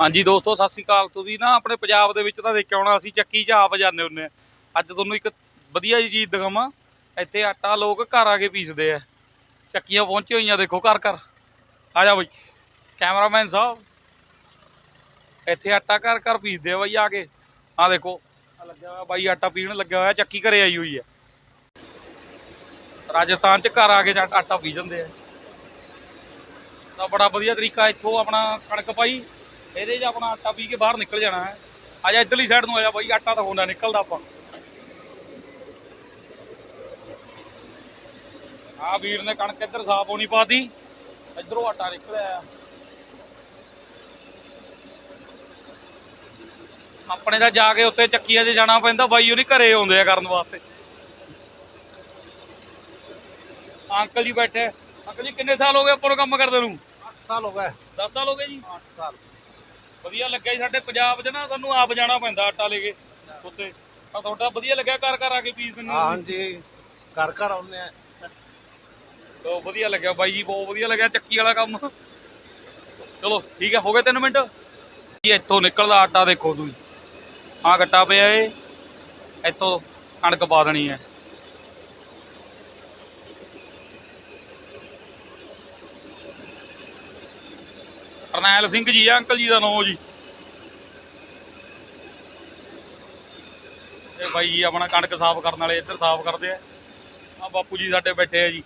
ਹਾਂਜੀ ਦੋਸਤੋ, ਸਤਿ ਸ੍ਰੀ ਅਕਾਲ। ਤੁਸੀਂ ਨਾ ਆਪਣੇ ਪੰਜਾਬ ਦੇ ਵਿੱਚ ਤਾਂ ਦੇਖਿਆ ਹੋਣਾ, ਅਸੀਂ ਚੱਕੀ 'ਚ ਆਪ ਜਾਂਦੇ ਹੁੰਦੇ ਆ ਅੱਜ ਤੁਹਾਨੂੰ ਇੱਕ ਵਧੀਆ ਜਿਹੀ ਚੀਜ਼ ਦਿਖਾਵਾਂ। ਇੱਥੇ ਆਟਾ ਲੋਕ ਘਰ ਆ ਕੇ ਪੀਸਦੇ ਆ। ਚੱਕੀਆਂ ਪਹੁੰਚੀ ਹੋਈਆਂ, ਦੇਖੋ ਘਰ ਘਰ। ਆ ਜਾ ਬਈ। ਕੈਮਰਾਮੈਨ ਸਾਹਿਬ, ਇੱਥੇ ਆਟਾ ਘਰ ਘਰ ਪੀਸਦੇ ਆ ਬਈ ਆ ਕੇ। ਆ ਦੇਖੋ, ਆ ਲੱਗਿਆ ਹੋਇਆ ਬਾਈ, ਆਟਾ ਪੀਣ ਲੱਗਿਆ ਹੋਇਆ, ਚੱਕੀ ਘਰੇ ਆਈ ਹੋਈ ਹੈ ਰਾਜਸਥਾਨ 'ਚ ਘਰ ਆ ਕੇ ਆਟਾ ਪੀ ਜਾਂਦੇ ਆ। ਤਾਂ ਬੜਾ ਵਧੀਆ ਤਰੀਕਾ ਇੱਥੋਂ ਆਪਣਾ ਕਣਕ ਪਾਈ। ਇਹਦੇ 'ਚ ਆਪਣਾ ਆਟਾ ਪੀ ਕੇ ਬਾਹਰ ਨਿਕਲ ਜਾਣਾ ਹੈ। ਆ ਜਾ ਇੱਧਰਲੀ ਸਾਈਡ ਨੂੰ ਆ ਜਾ ਬਾਈ ਆਟਾ ਤਾਂ ਹੁੰਦਾ ਨਿਕਲਦਾ ਆਪਾਂ। ਆ ਵੀਰ ਨੇ ਕਣਕ ਇੱਧਰ ਸਾਫ਼ ਹੋਣੀ ਪਾਤੀ। ਇੱਧਰੋਂ ਆਟਾ ਨਿਕਲਿਆ ਆ। ਆਪਣੇ ਤਾਂ ਜਾ ਕੇ ਉੱਥੇ ਚੱਕੀਆਂ 'ਚ ਜਾਣਾ ਪੈਂਦਾ ਬਾਈ ਉਹਨੀ ਘਰੇ ਆਉਂਦੇ ਆ ਕਰਨ ਵਾਸਤੇ। ਅੰਕਲ ਜੀ ਬੈਠੇ। ਅੰਕਲ ਜੀ ਕਿੰਨੇ ਸਾਲ ਹੋ ਗਏ ਆਪਾਂ ਨੂੰ ਕੰਮ ਕਰਦੇ ਨੂੰ? 8 ਸਾਲ ਹੋ ਗਏ। 10 ਸਾਲ ਹੋ ਗਏ ਜੀ? 8 ਸਾਲ। ਵਧੀਆ ਲੱਗਿਆ ਜੀ ਸਾਡੇ ਪੰਜਾਬ 'ਚ ਨਾ ਸਾਨੂੰ ਆਪ ਜਾਣਾ ਪੈਂਦਾ ਆਟਾ ਲੈ ਕੇ ਉੱਤੇ ਤਾਂ ਤੁਹਾਡਾ ਵਧੀਆ ਲੱਗਿਆ ਘਰ ਘਰ ਆ ਕੇ ਪੀਸ ਦਿੰਦੇ ਹੋ? ਜੀ ਘਰ ਘਰ ਆਉਂਦੇ ਆ। ਬਹੁਤ ਵਧੀਆ ਲੱਗਿਆ ਬਾਈ ਜੀ ਬਹੁਤ ਵਧੀਆ ਲੱਗਿਆ ਚੱਕੀ ਵਾਲਾ ਕੰਮ। ਚਲੋ ਠੀਕ ਹੈ ਹੋ ਗਏ 3 ਮਿੰਟ। ਜੀ ਇੱਥੋਂ ਨਿਕਲਦਾ ਆਟਾ ਦੇਖੋ ਤੁਸੀਂ। ਆਹ ਗੱਟਾ ਪਿਆ ਏ। ਇੱਥੋਂ ਕਣਕ ਪਾ ਦੇਣੀ ਹੈ। ਕਰਨੈਲ ਸਿੰਘ ਜੀ ਆ ਅੰਕਲ ਜੀ ਦਾ ਨਾਮ ਜੀ। ਇਹ ਬਾਈ ਜੀ ਆਪਣਾ ਕਣਕ ਸਾਫ਼ ਕਰਨ ਵਾਲੇ ਇੱਧਰ ਸਾਫ਼ ਕਰਦੇ ਆ। ਆ ਬਾਪੂ ਜੀ ਸਾਡੇ ਬੈਠੇ ਆ ਜੀ।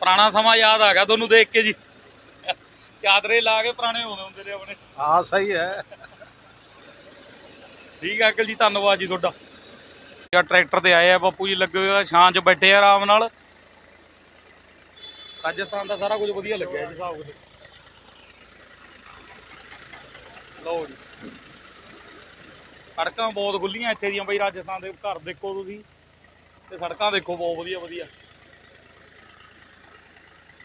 ਪੁਰਾਣਾ ਸਮਾਂ ਯਾਦ ਆ ਗਿਆ ਤੁਹਾਨੂੰ ਦੇਖ ਕੇ ਜੀ। ਚਾਦਰੇ ਲਾ ਕੇ ਪੁਰਾਣੇ ਹੋਣੇ ਹੁੰਦੇ ਨੇ ਆਪਣੇ। ਹਾਂ ਸਹੀ ਹੈ। ਠੀਕ ਹੈ ਅੰਕਲ ਜੀ ਧੰਨਵਾਦ ਜੀ ਤੁਹਾਡਾ। ਟਰੈਕਟਰ ਤੇ ਆਏ ਆ ਬਾਪੂ ਜੀ ਲੱਗੇ ਹੋਏ ਆ ਛਾਂ 'ਚ ਬੈਠੇ ਆ ਆਰਾਮ ਨਾਲ। ਰਾਜਸਥਾਨ ਦਾ ਸਾਰਾ ਕੁਝ ਵਧੀਆ ਲੱਗਿਆ ਜੀ ਹਿਸਾਬ ਕਿਤੇ ਲਓ ਜੀ। ਸੜਕਾਂ ਬਹੁਤ ਖੁੱਲੀਆਂ ਇੱਥੇ ਦੀਆਂ ਬਈ, ਰਾਜਸਥਾਨ ਦੇ ਘਰ ਦੇਖੋ ਤੁਸੀਂ। ਤੇ ਸੜਕਾਂ ਦੇਖੋ, ਬਹੁਤ ਵਧੀਆ ਵਧੀਆ